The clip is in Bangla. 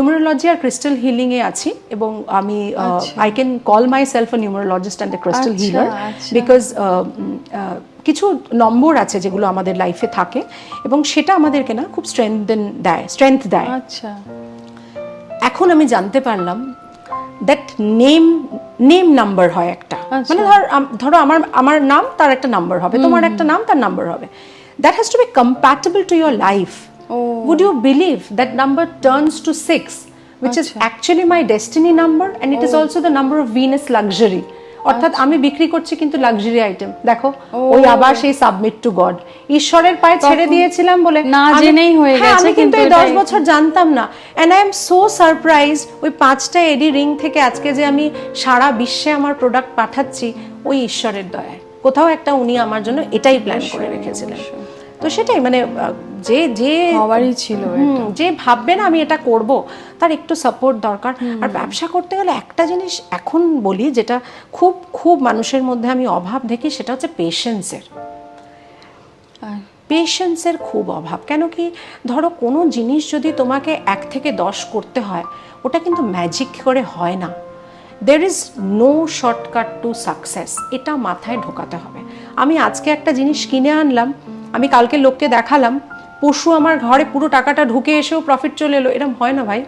নিউমারোলজি আর ক্রিস্টাল হিলিং এ আছি এবং আমি। I can call myself numerologist and a crystal healer. Because কিছু নম্বর আছে যেগুলো আমাদের লাইফে থাকে এবং সেটা আমাদেরকে না খুব স্ট্রেংথেন দেয় স্ট্রেংথ দেয় আচ্ছা এখন আমি জানতে পারলাম দ্যাট নেম নেম নাম্বার হয় একটা আচ্ছা। মানে ধর ধরো আমার আমার নাম তার একটা নাম্বার হবে তোমার একটা নাম তার নাম্বার হবে that has to be compatible to your life would you believe that number turns to six which Achha. is আচ্ছা। actually my destiny number and it oh. is also the number of venus luxury. অর্থাৎ আমি বিক্রি করছি কিন্তু লাক্সারি আইটেম দেখো ওই আবার সেই সাবমিট টু গড ঈশ্বরের পায়ে ছেড়ে দিয়েছিলাম বলে না জেনেই হয়ে হ্যাঁ, গেছে, আমি কিন্তু এই দশ এটাই- বছর জানতাম না। And I am so surprise ওই পাঁচটা এডি রিং থেকে আজকে যে আমি সারা বিশ্বে আমার প্রোডাক্ট পাঠাচ্ছি ওই ঈশ্বরের দয়ায়। কোথাও একটা উনি আমার জন্য এটাই প্ল্যান করে রেখেছিলেন। তো সেটাই মানে যে যে হওয়ারই ছিল যে ভাববে না আমি এটা করব তার একটু সাপোর্ট দরকার। আর ব্যবসা করতে গেলে একটা জিনিস এখন বলি যেটা খুব খুব মানুষের মধ্যে আমি অভাব দেখি সেটা হচ্ছে পেশেন্সের পেশেন্সের খুব অভাব। কেন কি ধরো কোনো জিনিস যদি তোমাকে এক থেকে দশ করতে হয় ওটা কিন্তু ম্যাজিক করে হয় না। There is no shortcut to success এটা মাথায় ঢোকাতে হবে। আমি আজকে একটা জিনিস কিনে আনলাম আমি কালকে লোককে দেখালাম পশু আমার ঘরে পুরো টাকাটা ঢুকে এসেও প্রফিট চলে এলো। এরম হয় না ভাই?